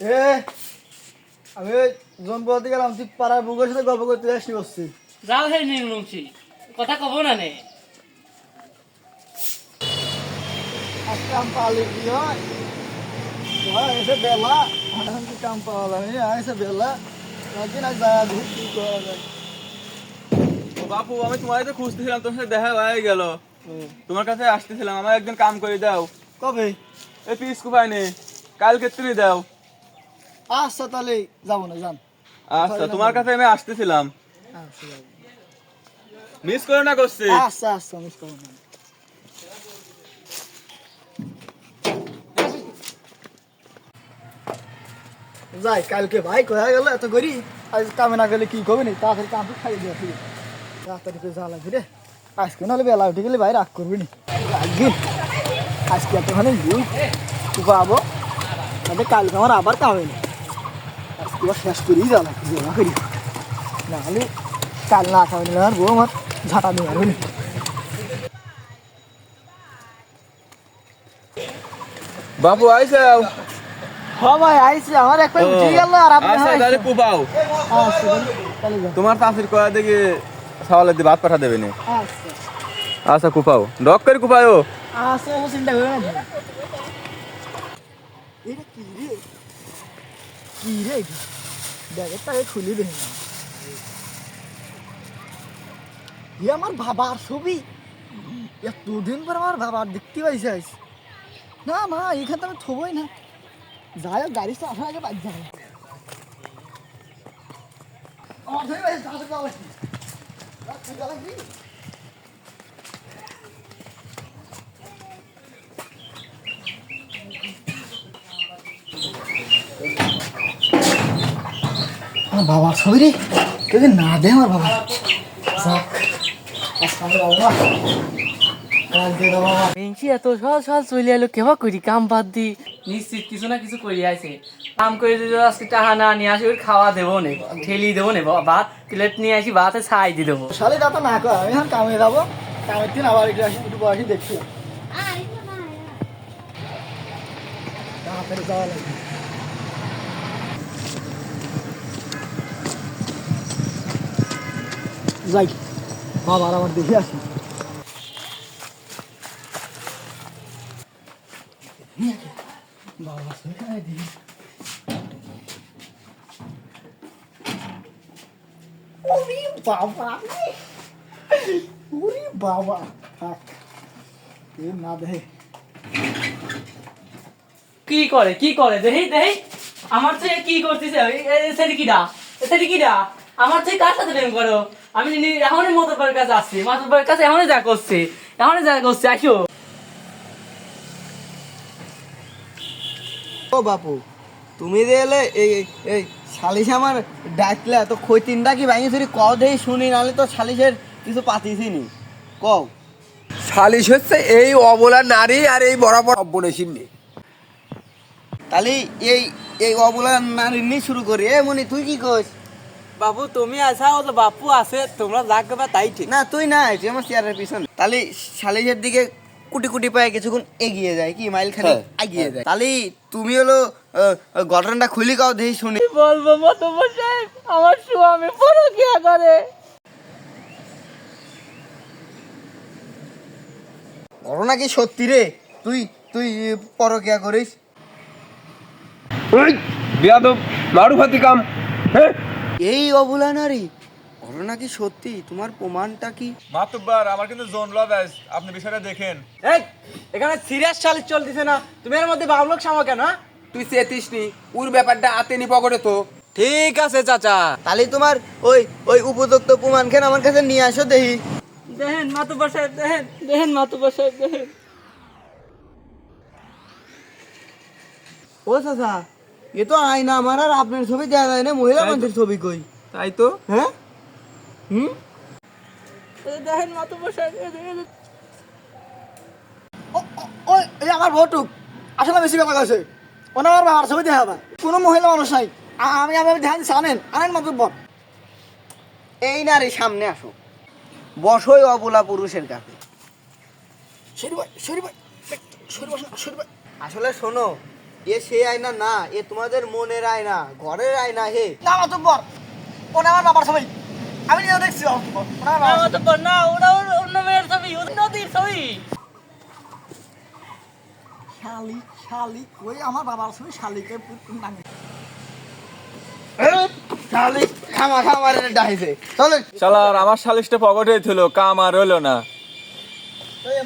এ আমি ওই জনপদ গেলাম তুই পাড়ার বুকের সাথে গল্প করতে আসি বসছি যাও হে নির্মংসী কথা কব না নে। আম পালি কি হয়? তোমার এসে বেলা। এখন কি কাম পাওয়া যাবে এসে বেলা। নাকি না যায় কি করা যায়? বাপু আমি তোমার তো খুঁজতেছিলাম তোমার সাথে দেখা হয়ে গেল। তোমার কাছে আসতেছিলাম আমার একজন কাম করে দাও। কবে? এই পিস কুপাই নে কালকে তুমি দাও। আচ্ছা তাহলে যাব না যান। আচ্ছা তোমার কাছে আমি আসতেছিলাম। মিস করো না করছি। আচ্ছা আচ্ছা মিস করব না। যাই কালকে ভাই কোথায় গেল এত করি? আজ কামে না গেলে কি করবি নি? তাড়াতাড়ি কামটা খাই দিয়ে ফিরে তাড়াতাড়ি করে যা লাগবে আজকে নাহলে বেলা উঠে গেলে ভাই রাগ করবি নি। রাখবি আজকে এতখানি দুই পাবো তাহলে কালকে আমার আবার কামে না আজকে শেষ করেই যা লাগবে জমা করি নাহলে কাল না খাওয়া নিলে আর বউ আমার ঝাঁটা দিয়ে মারবে না আইসাও। তোমার চাষির কয়া দেখি সওয়ালে দিয়ে ভাত পাঠা দেবে না আচ্ছা আচ্ছা কুপাও। ডক করে কুপাও আচ্ছা চিন্তা করে কি রে কি রে এটা ব্যাগেরটা আগে খুলে দে ই আমার বাবার ছবি এতদিন পর আমার বাবার দেখতে পাইছে আইস না না এখানে তো আমি থবই না যাই হোক গাড়ি আসার আগে বাদ যাবে আমার ধরে পাইছে তাড়াতাড়ি যাওয়া লাগবে। তাড়াতাড়ি যাওয়া লাগবে। আমার বাবার ছবি রে? যদি না দেয় আমার বাবা। যাক বেঞ্চি এত সহজ সহজ চলে এলো কেবা করি কাম বাদ দি? নিশ্চিত কিছু না কিছু করি আছে কাম করে যদি আজকে টাকা না নিয়ে আসি ওর খাওয়া দেবো নে ঠেলি দেবো নে ভাত প্লেট নিয়ে আসি ভাতে ছাই দিয়ে দেবো। শালি দাদা না কর আমি এখন কামে যাব। কামের দিন আবার একটু আসি একটু বসি দেখছি। তাড়াতাড়ি যাওয়া লাগবে। যাই বাবার আমার দেখে আসি। বাবা শুনে আয় দেখি ওরে বাবা ওরে বাবা থাক। এ না দেহে কি করে কি করে? দেখি দেখি আমার থেকে কি করতেছে? সেটি কিডা সেটি কিডা আমার থেকে কার সাথে প্রেম করো? আমি নি- এখনই মতবার কাছে আসছি। মতবার কাছে এখনই যা করছি। এখনই যা করছি আসো। ও বাপু তুমি যে এলে এই এই সালিশ আমার ডাকলে তো খই তিনটা কি ভাঙি চুরি কও দেই শুনি নাহলে তো সালিশের কিছু পাতিছিনি কও। সালিশ হচ্ছে এই অবলা নারী আর এই বরাবর নেই তাহলে এই এই অবলা নারী নিয়ে শুরু করি। এ মনি তুই কি কইস? বাবু তুমি আসাও তো বাপু আছে তোমরা যা করবা তাই ঠিক। না তুই না তুই আমার চেয়ারের পিছনে। তাহলে সালিশের দিকে কুটি কুটি পায়ে কিছুক্ষণ এগিয়ে যায় কি মাইল খালি হ্যাঁ, এগিয়ে যায়। তাহলে তুমি হলো ঘটনাটা খুলি কাও দেই শুনি। বলব মতবর সাহেব আমার স্বামী পরকিয়া করে। ঘটনা কি সত্যি রে? তুই তুই পরকিয়া করিস? বিয়াদব নাড়ু ভাতি কাম। হ্যাঁ? এই অবলা নারী? ঘটনা কি সত্যি? তোমার প্রমাণটা কি? মাতুব্বার আমার কিন্তু জোন লব আপনি বিষয়টা দেখেন। এই এখানে সিরিয়াস চালিশ চলতেছে না। তুমি এর মধ্যে বাবলক সামা কেন হ্যাঁ? তুই চেতিস নি উর ব্যাপারটা আতে নি পকেটে তো। ঠিক আছে চাচা। তাহলে তোমার ওই ওই উপযুক্ত প্রমাণ কেন আমার কাছে নিয়ে আসো দেখি। দেখেন মাতুব্বর সাহেব দেখেন দেখেন মাতুব্বর সাহেব দেখেন। ও চাচা এ তো আয়না আমার আর আপনার ছবি দেওয়া যায় না মহিলা মানুষের ছবি কই? তাই তো। হ্যাঁ? হুম? দেখেন এই ও- ওই আমার ভোটুক আসলে বেশি কথা কইছে ওনার বাবার ছবি দেখা হবে কোনো মহিলা মানুষ নাই। আমি আমি ধ্যান দিচ্ছি, আনেন মাতুব্বর এই নারী সামনে আসো বসই অবলা পুরুষের কাছে। আসলে শোনো এ সেই আয়না না এ তোমাদের মনের আয়না ঘরের আয়না হে। না ওটা আমার বাবার ছবি। আমি নিজে দেখছি না ওটা ওর অন্য মেয়ের ছবি নদীর ছবি। শালি শালি কই আমার বাবার ছবি শালিকে নামে। শালি খামা খামার ডাইছে। চলে। শালার আমার সালিশটা পকেটে ছিল কাম আর হলো না। এই